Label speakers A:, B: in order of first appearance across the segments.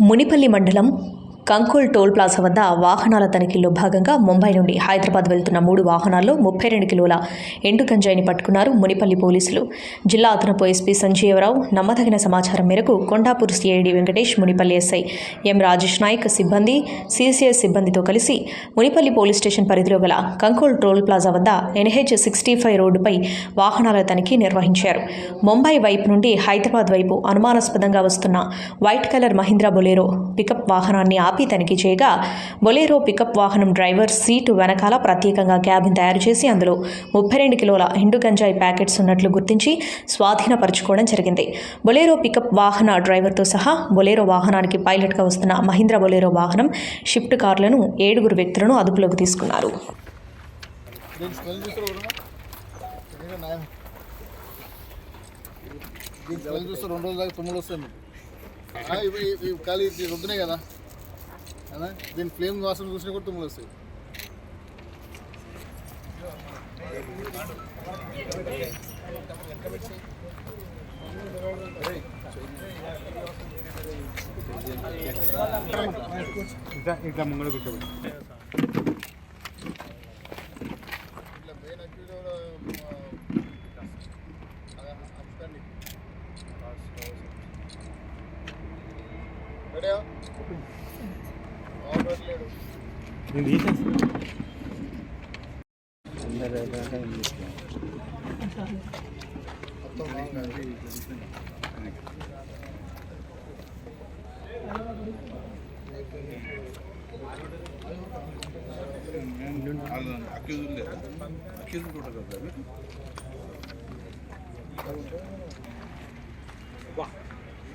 A: మునిపల్లి మండలం Kankol toll plaza వద్ద వాహనాల తనిఖీల్లో భాగంగా ముంబై నుండి హైదరాబాద్ వెళ్తున్న మూడు వాహనాల్లో ముప్పై రెండు కిలోల ఎండు గంజాయిని పట్టుకున్నారు మునిపల్లి పోలీసులు. జిల్లా అదనపు ఎస్పీ సంజీవరావు. నమ్మదగిన సమాచారం మేరకు Kondapur CID Venkatesh Munipalli SI M Rajesh Nayak సిబ్బంది సిసిఎస్ సిబ్బందితో కలిసి మునిపల్లి పోలీస్ స్టేషన్ పరిధిలో గల కంకోల్ టోల్ ప్లాజా వద్ద ఎన్హెచ్ సిక్స్టీ ఫైవ్ రోడ్డుపై వాహనాల తనిఖీ నిర్వహించారు. ముంబై వైపు నుండి హైదరాబాద్ వైపు అనుమానాస్పదంగా వస్తున్న white colour Mahindra Bolero pickup వాహనాన్ని ఆపి తనిఖీ చేయగా బొలేరో పికప్ వాహనం డ్రైవర్ సీటు వెనకాల ప్రత్యేకంగా క్యాబిన్ తయారు చేసి అందులో ముప్పై రెండు కిలోల ఎండు గంజాయి ప్యాకెట్స్ ఉన్నట్లు గుర్తించి స్వాధీనపరచుకోవడం జరిగింది. బొలేరో పికప్ వాహన డ్రైవర్తో సహా బొలేరో వాహనానికి పైలట్గా వస్తున్న మహీంద్ర బొలేరో వాహనం షిఫ్ట్ కార్లను ఏడుగురు వ్యక్తులను అదుపులోకి తీసుకున్నారు.
B: దీని స్మెల్ చూస్తారు దీని స్మెల్ చూస్తే రెండు రోజుల దాకా తుమ్ములు వస్తాయి ఖాళీ రొద్దునే కదా. దీని ఫ్లేమ్ వాసన చూసినా కూడా తుమ్ములు వస్తాయి
C: ఇంకా ముంగడ కూర్చోబెట్టి.
B: అక్యూజ్
C: లేదా అక్యూజ్ కూడా కదా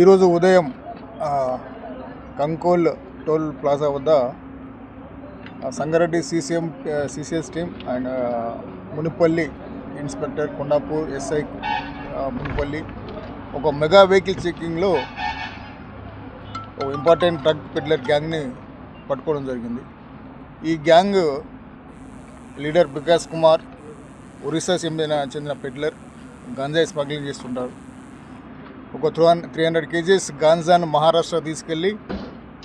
B: ఈరోజు ఉదయం కంకోల్ టోల్ ప్లాజా వద్ద Sangareddy CCM CCS team and Munipalli inspector Kondapur SI Munipalli ఒక మెగా వెహికల్ చెక్కింగ్లో ఒక ఇంపార్టెంట్ డ్రగ్ పెడ్లర్ గ్యాంగ్ని పట్టుకోవడం జరిగింది. ఈ గ్యాంగ్ లీడర్ వికాస్ కుమార్ ఒరిస్సా చెందిన చెందిన పెడ్లర్ గంజాయి స్మగ్లింగ్ చేస్తుంటారు. ఒక త్రూ త్రీ హండ్రెడ్ కేజీస్ గాంజాను మహారాష్ట్ర తీసుకెళ్ళి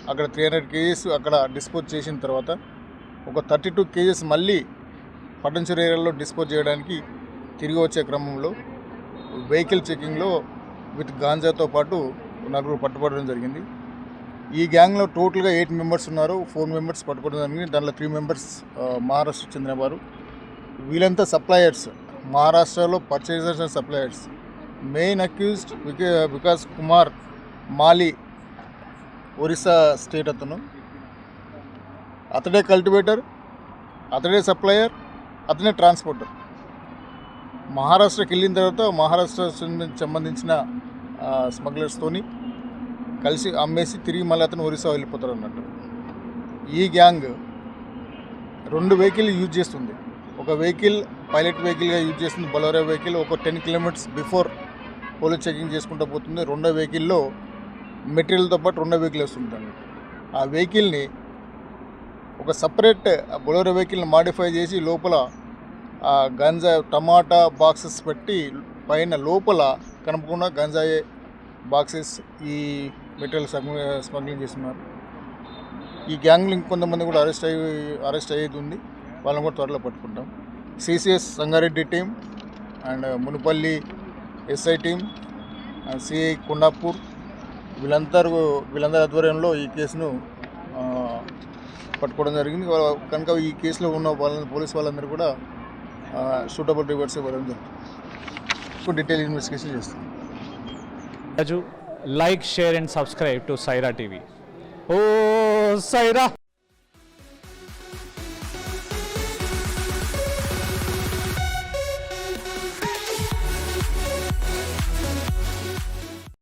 B: అక్కడ త్రీ హండ్రెడ్ కేజీస్ అక్కడ డిస్పోజ్ చేసిన తర్వాత ఒక థర్టీ టూ కేజీస్ మళ్ళీ పట్టణచూరు ఏరియాలో డిస్పోజ్ చేయడానికి తిరిగి వచ్చే క్రమంలో వెహికల్ చెకింగ్లో విత్ గాంజాతో పాటు నలుగురు పట్టుబడడం జరిగింది. ఈ గ్యాంగ్లో టోటల్గా ఎయిట్ మెంబర్స్ ఉన్నారు. ఫోర్ మెంబర్స్ పట్టుకోవడం జరిగింది. దాంట్లో త్రీ మెంబర్స్ మహారాష్ట్ర చెందినవారు వీళ్ళంతా సప్లయర్స్ మహారాష్ట్రలో purchasers and suppliers main accused Vikas Kumar Mali Orissa state అతను అతడే కల్టివేటర్ అతడే సప్లయర్ అతనే ట్రాన్స్పోర్టర్ మహారాష్ట్రకి వెళ్ళిన తర్వాత మహారాష్ట్ర సంబంధించిన స్మగ్లర్స్తోని కలిసి అమ్మేసి తిరిగి మళ్ళీ అతను ఒరిస్సా వెళ్ళిపోతారు అన్నట్టు ఈ గ్యాంగ్ రెండు వెహికల్ యూజ్ చేస్తుంది ఒక వెహికల్ పైలట్ వెహికల్గా యూజ్ చేస్తుంది బొలరో వెహికల్ ఒక ten kilometres before police checking చేసుకుంటూ పోతుంది. రెండో వెహికల్లో మెటీరియల్తో పాటు రెండో వెహికల్ వస్తుంది ఆ వెహికల్ని ఒక సపరేట్ బొలరో వెహికల్ని మాడిఫై చేసి లోపల ఆ గంజా టమాటా బాక్సెస్ పెట్టి పైన లోపల కనపకుండా గంజాయి బాక్సెస్ ఈ మెటీరియల్ స్మగ్లింగ్ చేస్తున్నారు. ఈ గ్యాంగ్లు ఇంకొంతమంది కూడా అరెస్ట్ అయ్యి అరెస్ట్ అయ్యేది ఉంది. వాళ్ళని కూడా త్వరలో పట్టుకుంటాం. CCS Sangareddy team and Munupalli SI team CI Kundapur వీళ్ళందరూ వీళ్ళందరి ఆధ్వర్యంలో ఈ కేసును పట్టుకోవడం జరిగింది. కనుక ఈ కేసులో ఉన్న వాళ్ళ పోలీస్ వాళ్ళందరూ కూడా సూటబుల్ రివర్స్ ఇవ్వడం జరుగుతుంది. డీటెయిల్ ఇన్వెస్టిగేషన్ చేస్తాం.
D: Raju like share and subscribe to Saira TV. Oh Sye Raa!